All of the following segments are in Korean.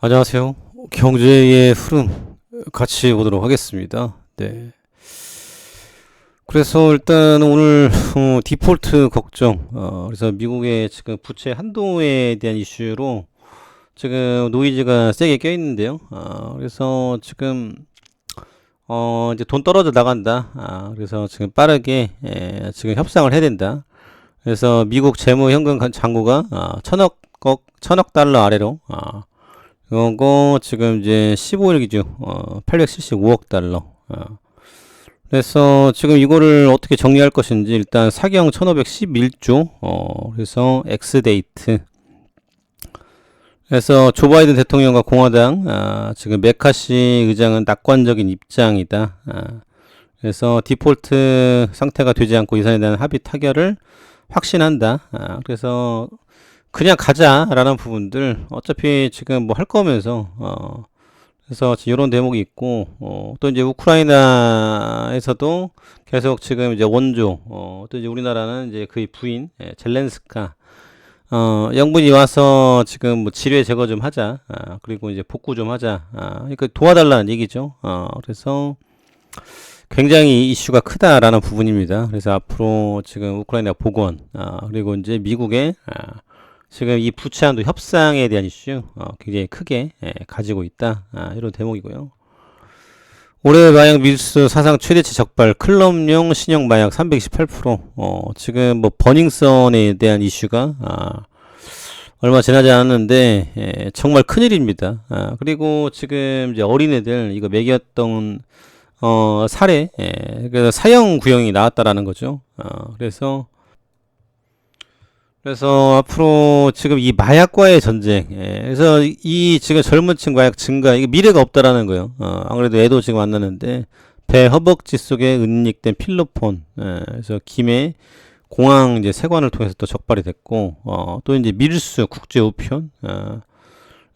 안녕하세요. 경제의 흐름 같이 보도록 하겠습니다. 네. 그래서 일단 오늘 어, 디폴트 걱정, 어, 그래서 미국의 지금 부채 한도에 대한 이슈로 지금 노이즈가 세게 껴 있는데요. 아, 그래서 지금 어, 이제 돈 떨어져 나간다. 아, 그래서 지금 빠르게 예, 지금 협상을 해야 된다. 그래서 미국 재무 현금 잔고가 아, 천억 억 천억 달러 아래로 아, 이거 지금 이제 15일 기준 어, 875억 달러. 어. 그래서 지금 이거를 어떻게 정리할 것인지 일단 사경 1511조 어, 그래서 엑스데이트 그래서 조 바이든 대통령과 공화당 아, 지금 메카시 의장은 낙관적인 입장이다. 아, 그래서 디폴트 상태가 되지 않고 이산에 대한 합의 타결을 확신한다. 아, 그래서 그냥 가자라는 부분들 어차피 지금 뭐 할 거면서 어 그래서 이런 대목이 있고 어, 또 이제 우크라이나에서도 계속 지금 이제 원조 어, 또 이제 우리나라는 이제 그의 부인 예, 젤렌스카 어, 영분이 와서 지금 뭐 지뢰 제거 좀 하자. 아, 그리고 이제 복구 좀 하자. 아, 그러니까 도와달라는 얘기죠. 어, 그래서 굉장히 이슈가 크다라는 부분입니다. 그래서 앞으로 지금 우크라이나 복원, 아, 그리고 이제 미국의 아, 지금 이 부채한도 협상에 대한 이슈 어, 굉장히 크게 예, 가지고 있다. 아, 이런 대목이고요. 올해 마약 밀수 사상 최대치 적발 클럽용 신형 마약 328% 어, 지금 뭐 버닝썬에 대한 이슈가 아, 얼마 지나지 않았는데 예, 정말 큰일입니다. 아, 그리고 지금 이제 어린애들 이거 먹였던 어, 살해 예, 그래서 사형 구형이 나왔다라는 거죠. 어, 그래서 그래서 앞으로 지금 이 마약과의 전쟁, 예, 그래서 이 지금 젊은 층 마약 증가, 이게 미래가 없다라는 거예요. 어, 아무래도 애도 지금 안 나는데, 배 허벅지 속에 은닉된 필로폰, 예, 그래서 김해 공항 이제 세관을 통해서 또 적발이 됐고, 어, 또 이제 밀수 국제 우편, 어,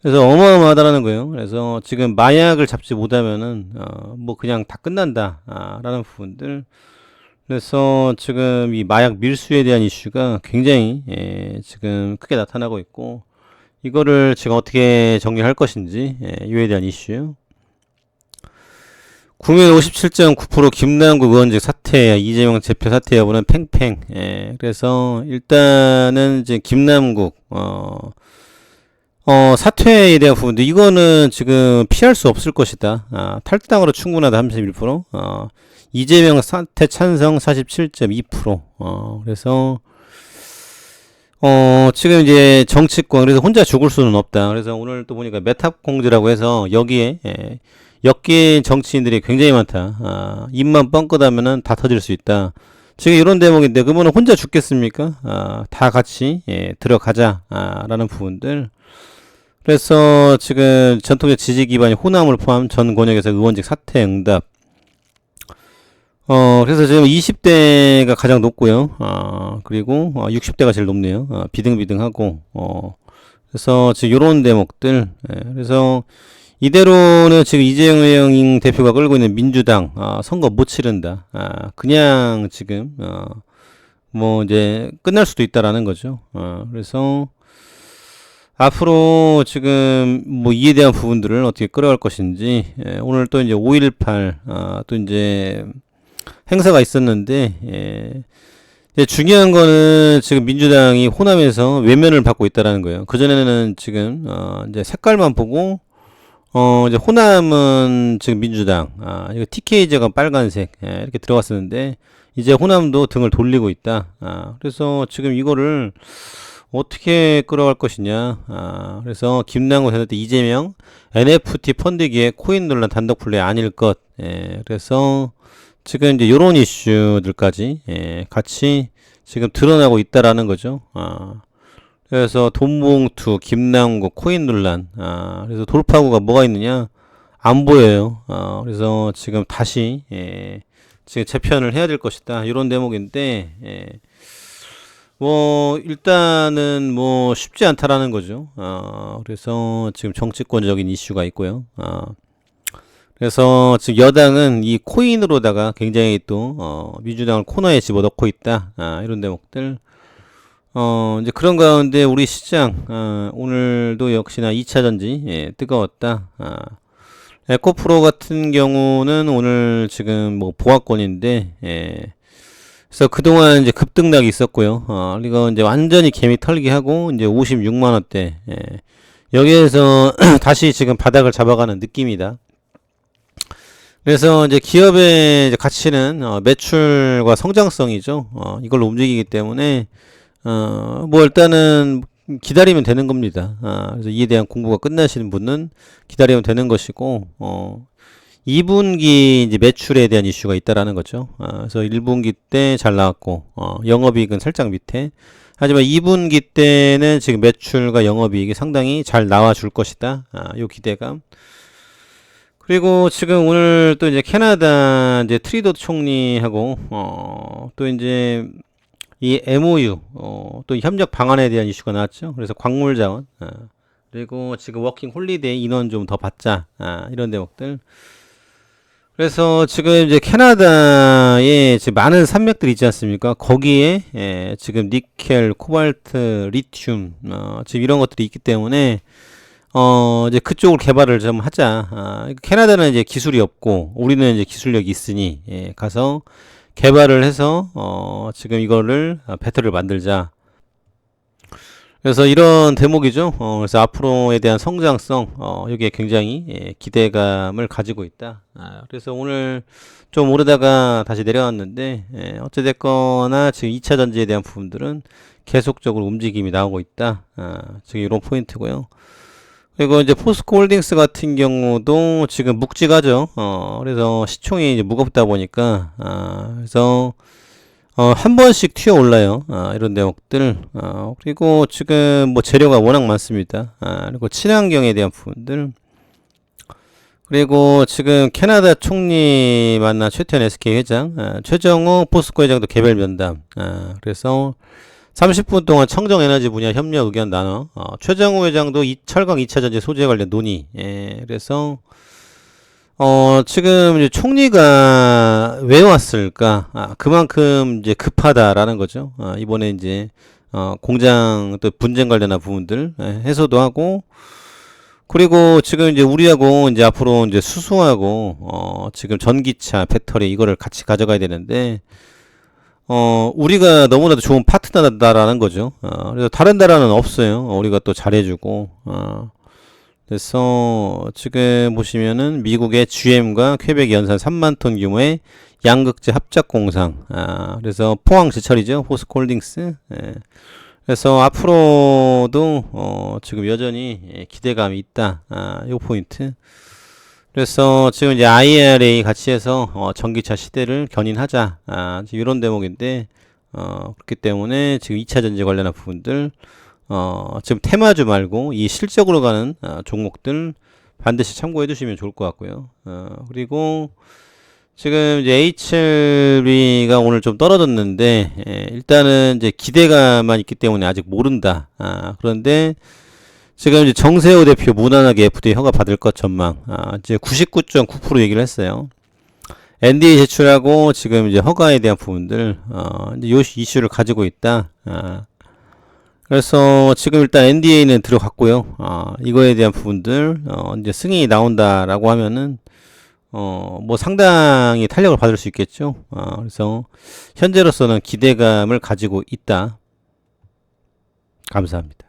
그래서 어마어마하다라는 거예요. 그래서 지금 마약을 잡지 못하면은, 어, 뭐 그냥 다 끝난다, 아, 라는 부분들, 그래서 지금 이 마약 밀수에 대한 이슈가 굉장히 예, 지금 크게 나타나고 있고 이거를 지금 어떻게 정리할 것인지 예, 이에 대한 이슈. 국민 57.9% 김남국 의원직 사퇴, 이재명 대표 사퇴 여부는 팽팽. 예, 그래서 일단은 이제 김남국 어, 어, 사퇴에 대한 부분도 이거는 지금 피할 수 없을 것이다. 아, 탈당으로 충분하다 31%. 어, 이재명 사퇴 찬성 47.2%. 어, 그래서 어, 지금 이제 정치권 그래서 혼자 죽을 수는 없다. 그래서 오늘 또 보니까 메탑 공지라고 해서 여기에 예, 엮인 정치인들이 굉장히 많다. 아, 입만 뻥끗하면은 다 터질 수 있다. 지금 이런 대목인데 그러면 혼자 죽겠습니까? 아, 다 같이 예, 들어가자라는 아, 부분들. 그래서 지금 전통적 지지 기반이 호남을 포함 전 권역에서 의원직 사퇴 응답 어, 그래서 지금 20대가 가장 높고요. 아, 그리고 어, 60대가 제일 높네요. 아, 비등비등하고, 어, 그래서 지금 요런 대목들, 예, 그래서 이대로는 지금 이재명 대표가 끌고 있는 민주당, 아, 선거 못 치른다. 아, 그냥 지금, 어, 뭐 이제 끝날 수도 있다라는 거죠. 어, 그래서 앞으로 지금 뭐 이에 대한 부분들을 어떻게 끌어갈 것인지, 예, 오늘 또 이제 5.18, 아, 또 이제 행사가 있었는데 예. 중요한 거는 지금 민주당이 호남에서 외면을 받고 있다라는 거예요. 그 전에는 지금 어 이제 색깔만 보고 어 이제 호남은 지금 민주당 아 이거 TK제가 빨간색 예, 이렇게 들어갔었는데 이제 호남도 등을 돌리고 있다. 아 그래서 지금 이거를 어떻게 끌어갈 것이냐. 아, 그래서 김남국 대표 이재명 NFT 펀드기에 코인 논란 단독 플레이 아닐 것. 예, 그래서 지금 이제 요런 이슈들까지 예, 같이 지금 드러나고 있다라는 거죠. 아, 그래서 돈봉투, 김남국, 코인 논란. 아, 그래서 돌파구가 뭐가 있느냐? 안 보여요. 아, 그래서 지금 다시 예, 지금 재편을 해야 될 것이다. 이런 대목인데 예, 뭐 일단은 뭐 쉽지 않다라는 거죠. 아, 그래서 지금 정치권적인 이슈가 있고요. 아, 그래서 지금 여당은 이 코인으로다가 굉장히 또 어, 민주당을 코너에 집어넣고 있다 아, 이런 대목들 어, 이제 그런 가운데 우리 시장, 어, 오늘도 역시나 2차 전지, 예, 뜨거웠다. 아, 에코프로 같은 경우는 오늘 지금 뭐 보합권인데, 예. 그래서 그동안 이제 급등락이 있었고요. 어, 이거 이제 완전히 개미 털기 하고, 이제 56만 원대, 예. 여기에서 다시 지금 바닥을 잡아가는 느낌이다. 그래서 이제 기업의 이제 가치는 어, 매출과 성장성이죠. 어, 이걸로 움직이기 때문에 어, 뭐 일단은 기다리면 되는 겁니다. 아, 그래서 이에 대한 공부가 끝나시는 분은 기다리면 되는 것이고, 어, 2분기 이제 매출에 대한 이슈가 있다라는 거죠. 아, 그래서 1분기 때 잘 나왔고, 어, 영업이익은 살짝 밑에. 하지만 2분기 때는 지금 매출과 영업이익이 상당히 잘 나와 줄 것이다. 아, 요 기대감. 그리고 지금 오늘 또 이제 캐나다 이제 트리도 총리하고, 어, 또 이제 이 MOU 어, 또 협력 방안에 대한 이슈가 나왔죠. 그래서 광물 자원 아, 그리고 지금 워킹 홀리데이 인원 좀 더 받자 아, 이런 대목들. 그래서 지금 이제 캐나다에 지금 많은 산맥들이 있지 않습니까? 거기에 예, 지금 니켈, 코발트, 리튬 어, 지금 이런 것들이 있기 때문에 어 이제 그쪽을 개발을 좀 하자. 아, 캐나다는 이제 기술이 없고 우리는 이제 기술력이 있으니 예, 가서 개발을 해서 어, 지금 이거를 아, 배터리를 만들자. 그래서 이런 대목이죠. 어, 그래서 앞으로에 대한 성장성 어, 여기에 굉장히 예, 기대감을 가지고 있다. 아, 그래서 오늘 좀 오르다가 다시 내려왔는데 예, 어찌됐거나 지금 2차 전지에 대한 부분들은 계속적으로 움직임이 나오고 있다. 아, 지금 이런 포인트고요. 그리고 이제 포스코 홀딩스 같은 경우도 지금 묵직하죠. 어, 그래서 시총이 이제 무겁다 보니까, 아, 그래서, 어, 한 번씩 튀어 올라요. 아, 이런 대목들. 어, 그리고 지금 뭐 재료가 워낙 많습니다. 아, 그리고 친환경에 대한 부분들. 그리고 지금 캐나다 총리 만나 최태현 SK 회장, 아, 최정호 포스코 회장도 개별 면담. 아, 그래서 30분 동안 청정 에너지 분야 협력 의견 나눠 어, 최정우 회장도 이 철강 2차 전지 소재 관련 논의 예, 그래서 어, 지금 이제 총리가 왜 왔을까? 아, 그만큼 이제 급하다라는 거죠. 아, 이번에 이제 어, 공장 또 분쟁 관련한 부분들 예, 해소도 하고 그리고 지금 이제 우리하고 이제 앞으로 이제 수소하고 어, 지금 전기차, 배터리 이거를 같이 가져가야 되는데 어, 우리가 너무나도 좋은 파트너다라는 거죠. 어, 그래서 다른 나라는 없어요. 어, 우리가 또 잘해주고, 어, 그래서 지금 보시면은 미국의 GM과 퀘벡 연산 3만 톤 규모의 양극재 합작 공상, 아, 그래서 포항 제철이죠. 포스콜딩스. 예. 그래서 앞으로도 어, 지금 여전히 예, 기대감이 있다. 아, 요 포인트. 그래서 지금 이제 IRA 같이 해서 어, 전기차 시대를 견인하자 아, 이런 대목인데 어, 그렇기 때문에 지금 2차 전지 관련한 부분들 어, 지금 테마주 말고 이 실적으로 가는 어, 종목들 반드시 참고해 두시면 좋을 것 같고요. 어, 그리고 지금 이제 HLB가 오늘 좀 떨어졌는데 예, 일단은 이제 기대감만 있기 때문에 아직 모른다. 아, 그런데 지금 이제 정세호 대표 무난하게 FDA 허가 받을 것 전망. 아, 이제 99.9% 얘기를 했어요. NDA 제출하고 지금 이제 허가에 대한 부분들, 어, 이제 요 이슈를 가지고 있다. 아, 그래서 지금 일단 NDA는 들어갔고요. 아, 이거에 대한 부분들, 어, 이제 승인이 나온다라고 하면은, 어, 뭐 상당히 탄력을 받을 수 있겠죠. 아, 그래서 현재로서는 기대감을 가지고 있다. 감사합니다.